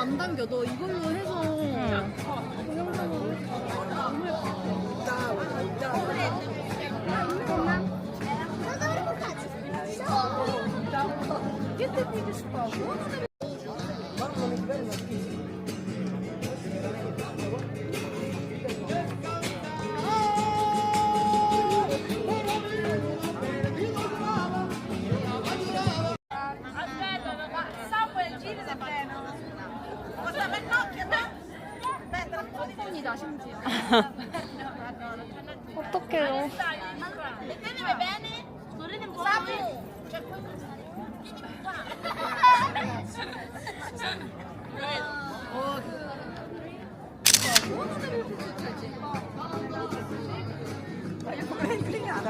안 당겨. 너 이걸로 해서 동영상으로 너무 예뻐. 폰이다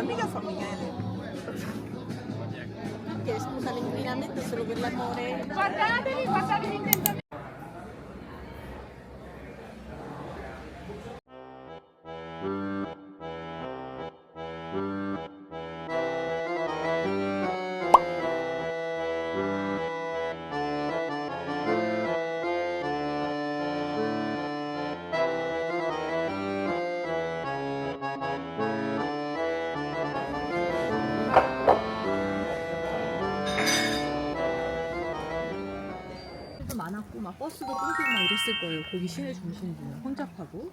mica San Michele. Perché scusa l'inquinamento solo per l'amore? Guardatevi, guardatevi 막 버스도 끊기고 막 이랬을 거예요. 거기 시내 중심부는 혼잡하고.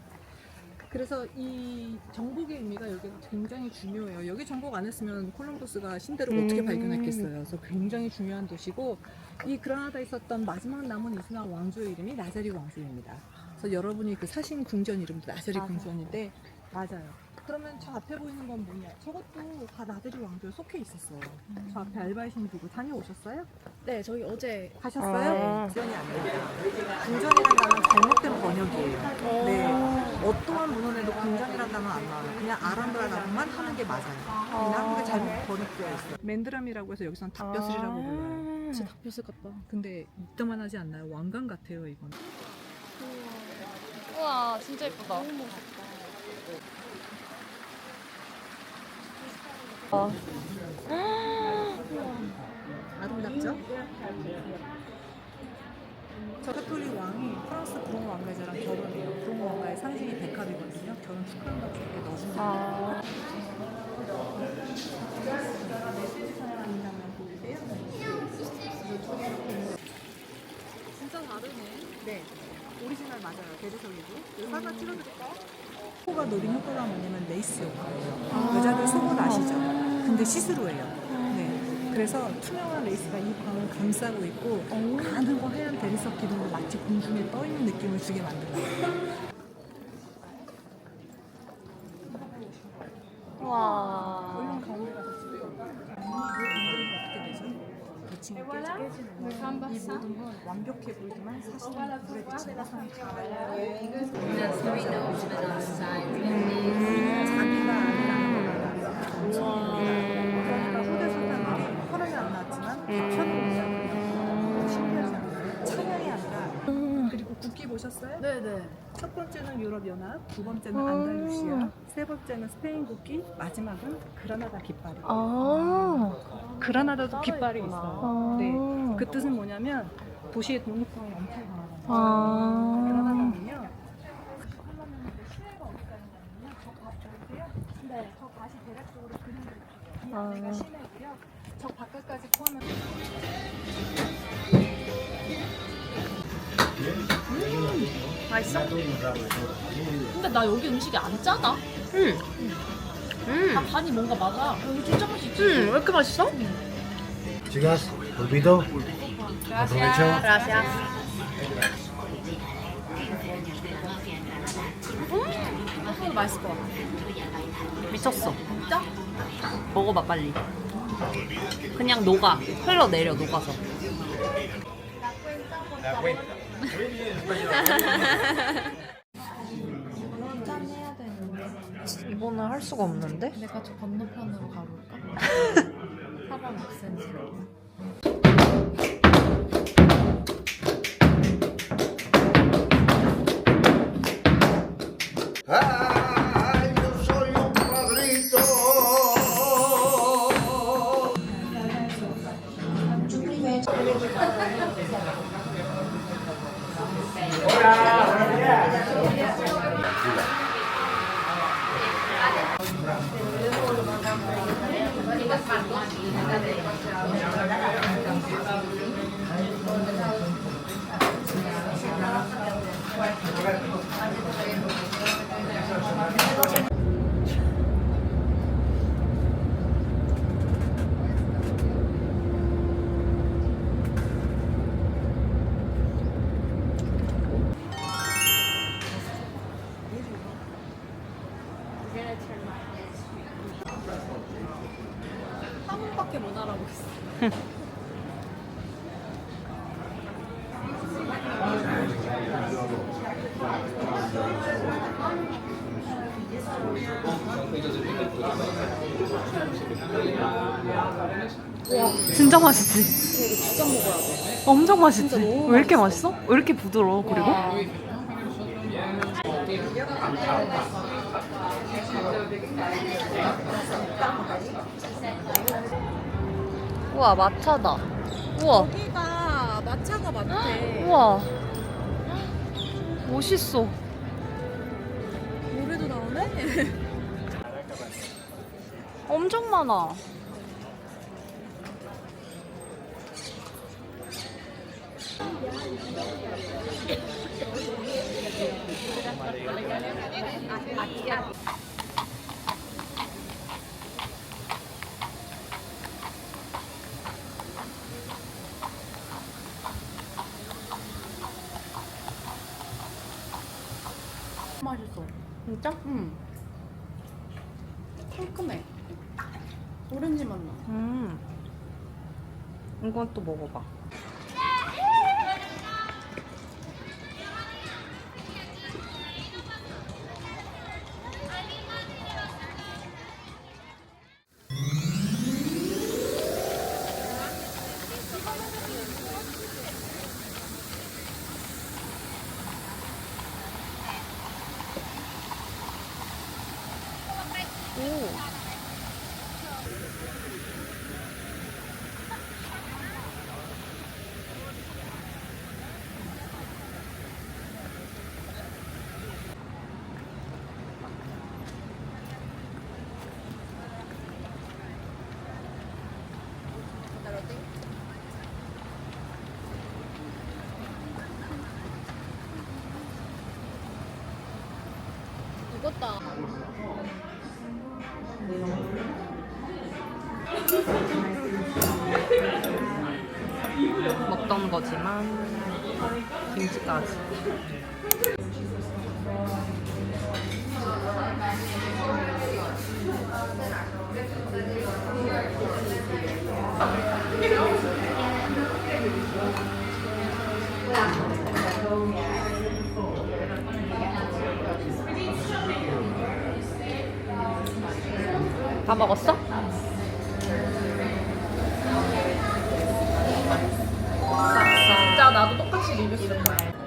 그래서 이 정복의 의미가 여기가 굉장히 중요해요. 여기 정복 안 했으면 콜럼버스가 신대를 어떻게 음. 발견했겠어요. 그래서 굉장히 중요한 도시고 이 그라나다에 있었던 마지막 남은 이스라엘 왕조의 이름이 나자리 왕조입니다. 그래서 여러분이 그 사신 궁전 이름도 나자리 맞아요. 궁전인데 맞아요. 그러면 저 앞에 보이는 건 뭐냐? 저것도 다 나자리 왕조에 속해 있었어요. 저 앞에 알바이신 두고 다녀오셨어요? 네, 저희 어제 하셨어요? 아. 궁전이 아닙니다. 궁전이라는 단어는 잘못된 번역이에요. 네. 어떠한 문헌에도 궁전이라는 단어는 안 나와요. 그냥 아람브라라고만 하는 게 맞아요. 그냥 그게 잘못 번역되어 있어요. 맨드람이라고 해서 여기서는 답벼슬이라고 불러요. 진짜 닭뼈슬 같다. 근데 이따만 하지 않나요? 왕관 같아요, 이건. 우와, 진짜 예쁘다. 아, 아름답죠? 저 카톨릭 왕이 프랑스 브롱 왕가자랑 결혼해요. 브롱 왕가의 상징이 백합이거든요. 결혼 축하한다고 이렇게 넣어준 거예요. 아, 진짜 다르네. 네. 오리지널 맞아요. 대리석이고. 이거 하나 찍어드릴까요? 속가 노린 효과가 뭐냐면 레이스 효과예요. 여자들 속옷 아시죠? 근데 시스루예요. 네. 그래서 투명한 레이스가 이 방을 감싸고 있고 가늘고 하얀 대리석 기둥으로 마치 공중에 떠 있는 느낌을 주게 만든 거예요. 와. 이 모든 건 완벽해 보이지만 사실은 다 달라요. 자기가 첫 번째는 유럽연합, 두 번째는 안달루시아, 세 번째는 스페인 국기, 마지막은 그라나다 깃발이. 아, 그라나다도 깃발이 있어요. 아. 네. 그 뜻은 뭐냐면 도시의 독립성이 엄청 거예요. 아. 그라나다 맛있어? 근데 나 여기 음식이 안 짜다. 응. 음. 다 간이 뭔가 맞아. 여기 진짜 맛있지. 음, 왜 이렇게 맛있어? Chicas, olvido. Aprovecho. 이거 맛있을 것 같아. 미쳤어. 진짜? 먹어봐, 빨리. 그냥 녹아. 흘러내려, 녹아서. 짠해야 되는데. 이번엔 할 수가 없는데? 내가 저 건너편으로 가볼까? 사방 6cm. 한 진짜 맛있지? 진짜 먹어야 돼. 엄청 맛있지? 왜 이렇게 맛있어? 왜 이렇게 부드러워, 그리고? 우와, 마차다. 우와, 여기가 마차가 많대. 우와. 멋있어. 노래도 나오네? 엄청 많아. 맛있어. 진짜? 응. 상큼해. 오렌지 맛 나. 음. 이건 또 먹어봐. 이것도 먹던 거지만 김치까지. 먹었어? 진짜 나도 똑같이 리뷰 쓸 거야.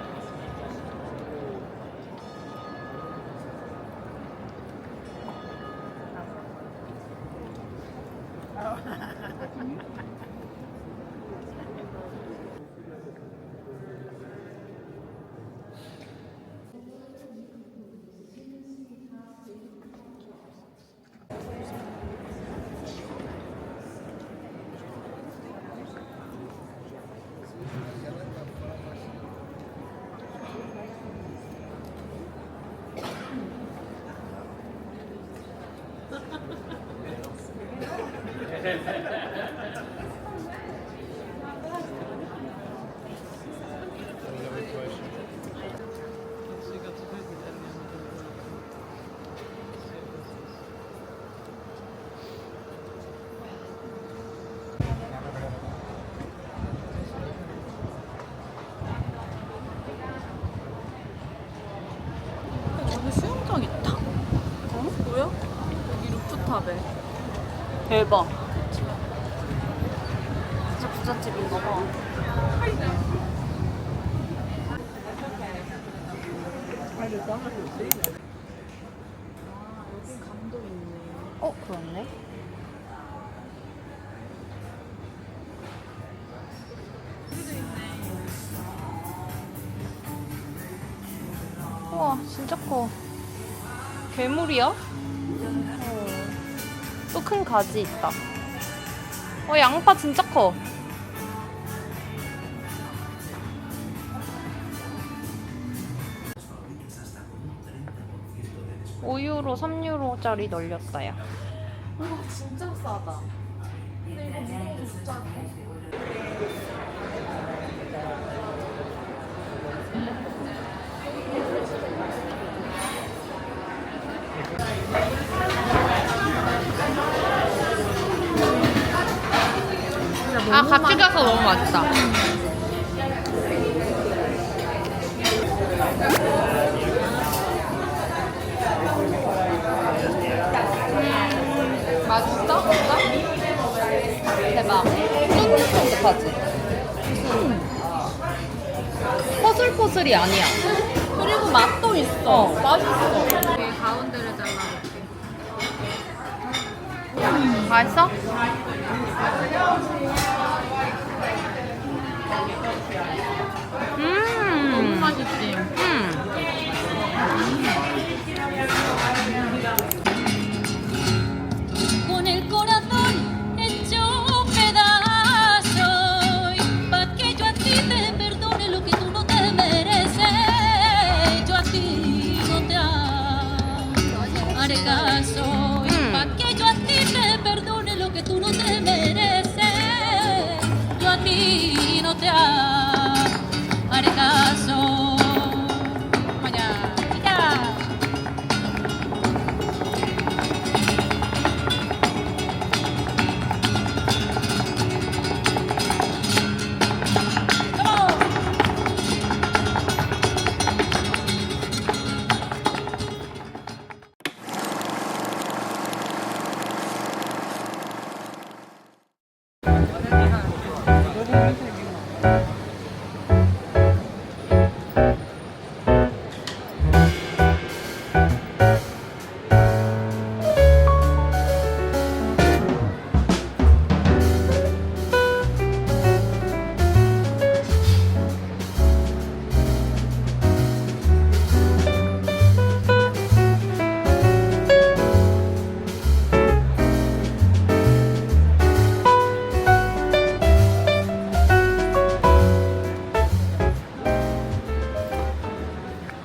수영장 있다. 어? 보여? 여기 루프탑에. 대박. 부잣집인가 봐. 어, 그렇네. 우와, 진짜 커. 괴물이야? 또 큰 가지 있다. 어, 양파 진짜 커. 오유로 3유로짜리 널렸어요. 진짜 싸다. 아, 같이 가서 너무 맛있다. 음, 맛있어? 진짜? 대박. 쫀득쫀득하지? 퍼슬퍼슬이 아니야. 그리고 맛도 있어. 맛있어. 이게 가운데를 잘라볼게. 맛있어?